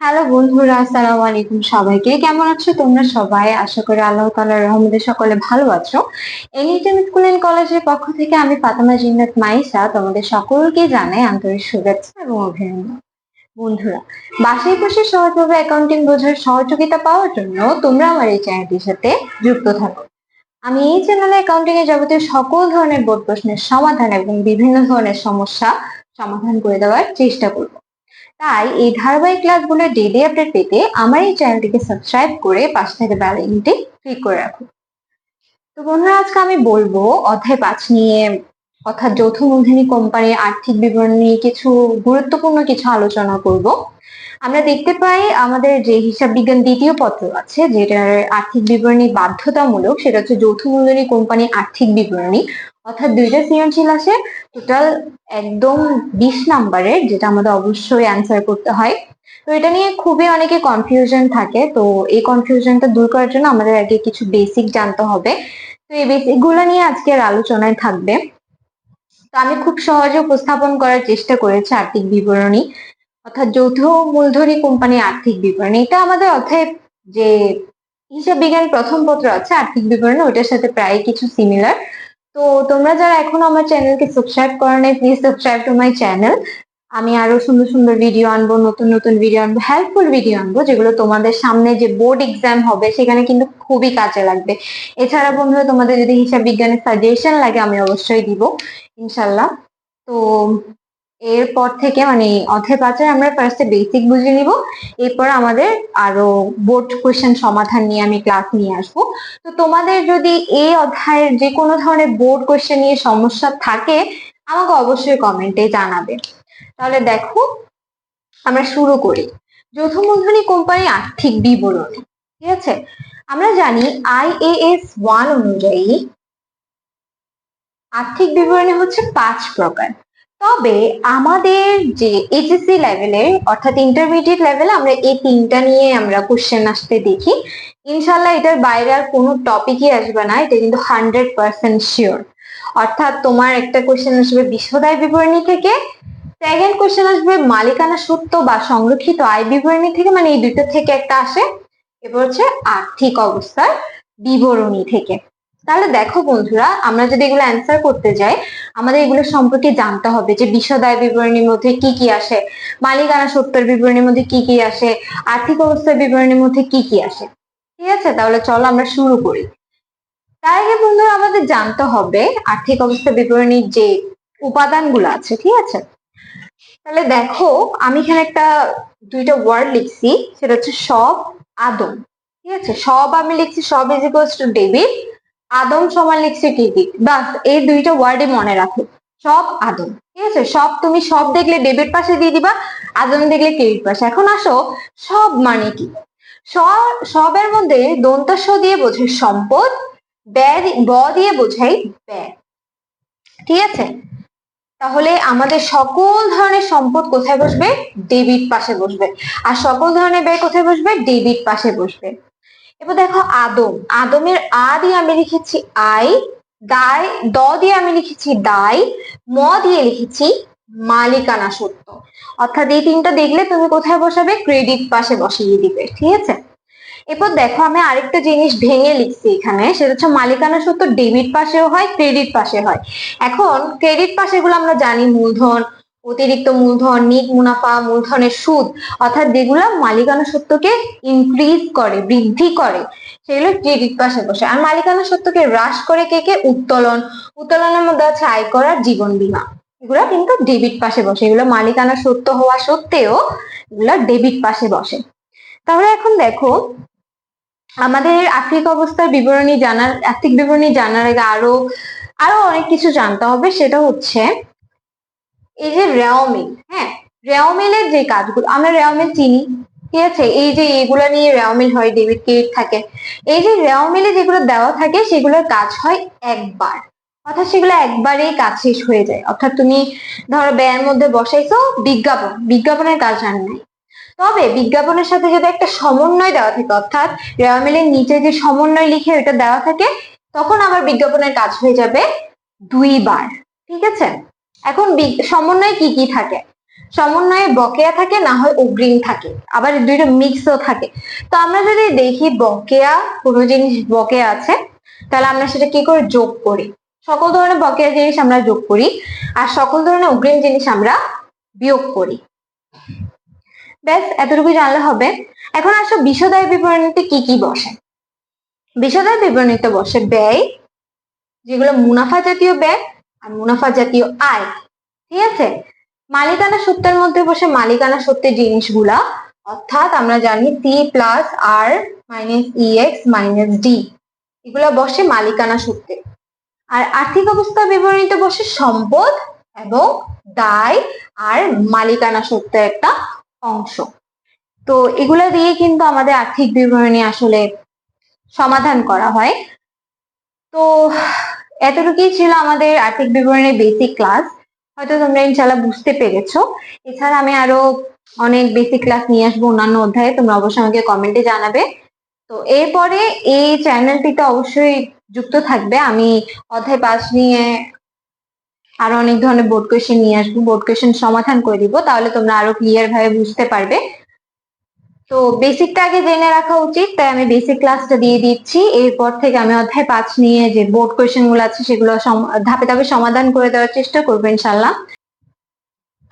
Hello বন্ধুরা, আসসালামু আলাইকুম সবাইকে। কেমন আছো তোমরা সবাই? আশা করি আল্লাহ তাআলার রহমতে সকলে ভালো আছো। এনিটাইম স্কুল এন্ড কলেজের পক্ষ থেকে আমি ফাতেমা জিন্নাত মাইসা তোমাদের সকলকে জানাই আন্তরিক শুভেচ্ছা এবং অভিনন্দন। বন্ধুরা, বাসায় বসে সহজভাবে অ্যাকাউন্টিং বোঝার সহযোগিতা পাওয়ার জন্য তোমরা আমার এই চ্যানেলটির সাথে যুক্ত থাকো। আমি এই চ্যানেলে অ্যাকাউন্টিং এর যাবতীয় সকল ধরনের বোর্ড প্রশ্নের সমাধান এবং বিভিন্ন ধরনের সমস্যা সমাধান করে দেওয়ার চেষ্টা করব। তাই এই ধারাবাহিক ক্লাসগুলো ডেইলি আপডেট পেতে আমার এই চ্যানেলটিকে সাবস্ক্রাইব করে পাশে থেকে বেল আইকনটি ক্লিক করে রাখুন তো বন্ধুরা, আজকে আমি বলব অধ্যায় পাঁচ নিয়ে, অর্থাৎ যৌথ মূলধনী কোম্পানির আর্থিক বিবরণ নিয়ে কিছু গুরুত্বপূর্ণ কিছু আলোচনা করব। আমরা দেখতে পাই আমাদের যে হিসাব বিজ্ঞান দ্বিতীয় পত্র আছে, যেটার আর্থিক বিবরণী বাধ্যতামূলক, সেটা হচ্ছে যৌথ মূলধনী কোম্পানির আর্থিক বিবরণী। অর্থাৎ দুইটা সৃজনশীল আছে টোটাল একদম বিশ নাম্বারের, যেটা আমাদের অবশ্যই অ্যান্সার করতে হয়। তো এটা নিয়ে খুবই অনেকে কনফিউশন থাকে, তো এই কনফিউশনটা দূর করার জন্য আমাদের আগে কিছু বেসিক জানতে হবে। তো এই বেসিকগুলো নিয়ে আজকের আলোচনায় থাকবে। তো আমি খুব সহজে উপস্থাপন করার চেষ্টা করেছি আর্থিক বিবরণী, অর্থাৎ যৌথ মূলধনী কোম্পানির আর্থিক বিবরণী। এটা আমাদের অর্থাৎ যে হিসাব বিজ্ঞান প্রথম পত্র আছে আর্থিক বিবরণী ওটার সাথে প্রায় কিছু সিমিলার তো তোমরা যারা এখন আমার চ্যানেলকে সাবস্ক্রাইব করো নাই please subscribe to my channel আমি আরও সুন্দর সুন্দর ভিডিও আনব, নতুন নতুন ভিডিও আনব হেল্পফুল ভিডিও আনব, যেগুলো তোমাদের সামনে যে বোর্ড এক্সাম হবে, সেখানে কিন্তু খুবই কাজে লাগবে। এছাড়া বন্ধুরা, তোমাদের যদি হিসাব বিজ্ঞানের সাজেশন লাগে, আমি অবশ্যই দিব, ইনশাল্লাহ। তো এরপর থেকে মানে অধ্যায় পাঁচে আমরা ফার্স্টে বেসিক বুঝে নিব। এরপর আমাদের আরও বোর্ড কোয়েশ্চেন সমাধান নিয়ে আমি ক্লাস নিয়ে আসব। তো তোমাদের যদি এই অধ্যায়ের যে কোনো ধরনের বোর্ড কোয়েশ্চেন নিয়ে সমস্যা থাকে, আমাকে অবশ্যই কমেন্টে জানাবে। তাহলে দেখো, আমরা শুরু করি। যৌথ মূলধনী কোম্পানি আর্থিক বিবরণী, ঠিক আছে? আমরা জানি আইএএস ওয়ান অনুযায়ী আর্থিক বিবরণী হচ্ছে পাঁচ প্রকার। তবে আমাদের যে এইচএসসি লেভেলে অর্থাৎ ইন্টারমিডিয়েট লেভেলে আমরা এই তিনটা নিয়ে আমরা কোশ্চেন আসতে দেখি। ইনশাল্লাহ এটার বাইরে আর কোনো টপিকই আসবে না, এটা কিন্তু হান্ড্রেড পার্সেন্ট শিওর অর্থাৎ তোমার একটা কোশ্চেন আসবে বিশ্বদায় বিবরণী থেকে সেকেন্ড কোশ্চেন আসবে মালিকানা সত্য বা সংরক্ষিত আয় বিবরণী থেকে মানে এই দুটো থেকে একটা আসে। এবার হচ্ছে আর্থিক অবস্থার বিবরণী থেকে। তাহলে দেখো বন্ধুরা, আমরা যদি এগুলো অ্যান্সার করতে যাই আমাদের এগুলো সম্পর্কে জানতে হবে যে বিশ্বদায় বিবরণীর মধ্যে কি কি আসে, মালিকানা সত্তর বিবরণীর মধ্যে কি কি আসে, আর্থিক অবস্থার বিবরণীর মধ্যে কি কি আসে। ঠিক আছে? তাহলে চলো আমরা শুরু করি। তার আগে বন্ধুরা আমাদের জানতে হবে আর্থিক অবস্থা বিবরণীর যে উপাদানগুলো আছে, ঠিক আছে? তাহলে দেখো, আমি এখানে একটা, দুইটা ওয়ার্ড লিখছি, সেটা হচ্ছে সব, আদম। ঠিক আছে? সব আমি লিখছি, সব ইজ টু ডেবিট আদম সমান লিখছি ক্রেডিট বাস, এই দুইটা ওয়ার্ডে মনে রাখো। সব আদম, ঠিক আছে? সব তুমি সব দেখলে ডেবিট পাশে দিয়ে দিবা, আদম দেখলে ক্রেডিট পাশে। এখন আসো, সব মানে কি? সবের মধ্যে দন্তস্ব দিয়ে বোঝাই সম্পদ, ব্যয় ব দিয়ে বোঝাই ব্যয়। ঠিক আছে? তাহলে আমাদের সকল ধরনের সম্পদ কোথায় বসবে? ডেবিট পাশে বসবে। আর সকল ধরনের ব্যয় কোথায় বসবে? ডেবিট পাশে বসবে। এবার দেখো আদম। আদমের আ দিয়ে আমি লিখেছি আই, দায়, দ দিয়ে আমি লিখেছি দায়, ম দিয়ে লিখেছি মালিকানা সত্য। অর্থাৎ এই তিনটা দেখলে তুমি কোথায় বসাবে? ক্রেডিট পাশে বসিয়ে দিবে, ঠিক আছে? এরপর দেখো আমি আরেকটা জিনিস ভেঙে লিখছি এখানে, সেটা হচ্ছে মালিকানা সত্য ডেবিট পাশেও হয় ক্রেডিট পাশে হয়। এখন ক্রেডিট পাশে গুলো আমরা জানি, মূলধন অতিরিক্ত মূলধন, নিট মুনাফা, মূলধনের সুদ, অর্থাৎ যেগুলো মালিকানা সত্যকে ইনক্রিজ করে, বৃদ্ধি করে, সেগুলো ক্রেডিট পাশে বসে। আর মালিকানা সত্যকে হ্রাস করে কে কে? উত্তোলন। উত্তোলনের মধ্যে আছে আয় করার জীবন বীমা। এগুলো কিন্তু ডেবিট পাশে বসে। এগুলো মালিকানা সত্য হওয়া সত্ত্বেও এগুলো ডেবিট পাশে বসে। তাহলে এখন দেখো, আমাদের আর্থিক অবস্থার বিবরণী জানার, আর্থিক বিবরণী জানার আগে আরও আরও অনেক কিছু জানতে হবে। সেটা হচ্ছে এই যে রেওমিল হ্যাঁ? রেওমিলের যে কাজগুলো, আমরা রেওমিল চিনি, ঠিক আছে? এই যে এগুলো নিয়ে রেওমিল হয় ডেবিট ক্রেডিট থাকে। এই যে রেওমিলে যেগুলো দেওয়া থাকে, সেগুলোর কাজ হয় একবার। অর্থাৎ সেগুলো একবারেই কাজ শেষ হয়ে যায়। অর্থাৎ তুমি ধরো ব্যয়ের মধ্যে বসাইছো, বিজ্ঞাপন। বিজ্ঞাপনের কাজ আর নাই। তবে বিজ্ঞাপনের সাথে যদি একটা সমন্বয় দেওয়া থাকে, অর্থাৎ রেওয়ামিলের নিচে যে সমন্বয় লিখে ওটা দেওয়া থাকে, তখন আবার বিজ্ঞাপনের কাজ হয়ে যাবে দুইবার, ঠিক আছে? এখন সমন্বয় কি কি থাকে? সমন্বয়ে বকেয়া থাকে, না হয় অগ্রিম থাকে। আবার দুইটা মিক্সও থাকে। তো আমরা যদি দেখি বকেয়া, কোনো জিনিস বকেয়া আছে, তাহলে আমরা সেটা কি করে যোগ করি? সকল ধরনের বকেয়া জিনিস আমরা যোগ করি, আর সকল ধরনের অগ্রিম জিনিস আমরা বিয়োগ করি। ব্যাস এতটুকু জানলে হবে। এখন আসো বিশদায় বিবরণীতে কি কি বসে? বিশদায় বিবরণীতে বসে ব্যয়, যেগুলো মুনাফা জাতীয় ব্যয় আর মুনাফা জাতীয় আয়, ঠিক আছে? মালিকানা সত্ত্বের মধ্যে বসে মালিকানা সত্ত্বের জিনিসগুলা, অর্থাৎ আমরা জানি সি প্লাস আর minus E X minus D এগুলা বসে মালিকানা সূত্রে। আর আর্থিক অবস্থা বিবরণীতে বসে সম্পদ এবং দায় আর মালিকানা সত্ত্বের একটা অংশ। তো এগুলা দিয়ে কিন্তু আমাদের আর্থিক বিবরণী আসলে সমাধান করা হয়। তো এতটুকুই ছিল আমাদের আর্থিক বিবরণের বেসিক ক্লাস হয়তো তোমরা ইনশাল্লাহ বুঝতে পেরেছ। এছাড়া আমি আরও অনেক বেসিক ক্লাস নিয়ে আসব অন্যান্য অধ্যায়ে। তোমরা অবশ্যই আমাকে কমেন্টে জানাবে। তো এরপরে এই চ্যানেলটিতে অবশ্যই যুক্ত থাকবে। আমি অধ্যায় পাঁচ নিয়ে আরও অনেক ধরনের বোর্ড কোয়েশ্চেন নিয়ে আসব। বোর্ড কোয়েশ্চেন সমাধান করে দিব। তাহলে তোমরা আরও ক্লিয়ার ভাবে বুঝতে পারবে। তো বেসিকটা আগে জেনে রাখা উচিত, তাই আমি বেসিক ক্লাসটা দিয়ে দিচ্ছি। এরপর থেকে আমি অধ্যায় পাঁচ নিয়ে যে বোর্ড কোয়েশ্চেনগুলো আছে সেগুলো ধাপে ধাপে সমাধান করে দেওয়ার চেষ্টা করব ইনশাল্লাহ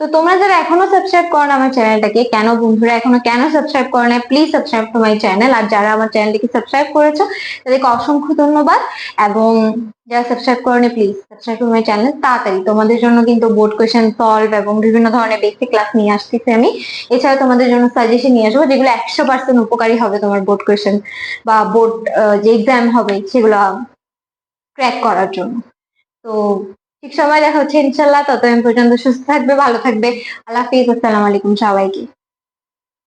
তো তোমরা যারা এখনও সাবস্ক্রাইব করো না আমার চ্যানেলটাকে কেন বন্ধুরা এখনও কেন সাবস্ক্রাইব করো না please subscribe to my channel আর যারা আমার চ্যানেলটিকে সাবস্ক্রাইব করেছ, তাদেরকে অসংখ্য ধন্যবাদ। এবং যারা সাবস্ক্রাইব করোনি please subscribe to my channel তাড়াতাড়ি তোমাদের জন্য কিন্তু বোর্ড কোয়েশ্চেন সলভ এবং বিভিন্ন ধরনের বেসিক ক্লাস নিয়ে আসতেছি আমি। এছাড়া তোমাদের জন্য সাজেশন নিয়ে আসব, যেগুলো একশো পার্সেন্ট উপকারী হবে তোমার বোর্ড কোয়েশ্চেন বা বোর্ড যে এক্সাম হবে, সেগুলো ক্র্যাক করার জন্য। তো ঠিক সময় দেখা হচ্ছে ইনশাল্লাহ ততদিন পর্যন্ত সুস্থ থাকবে, ভালো থাকবে। আল্লাহ হাফিজ, আসসালামু আলাইকুম সবাইকে।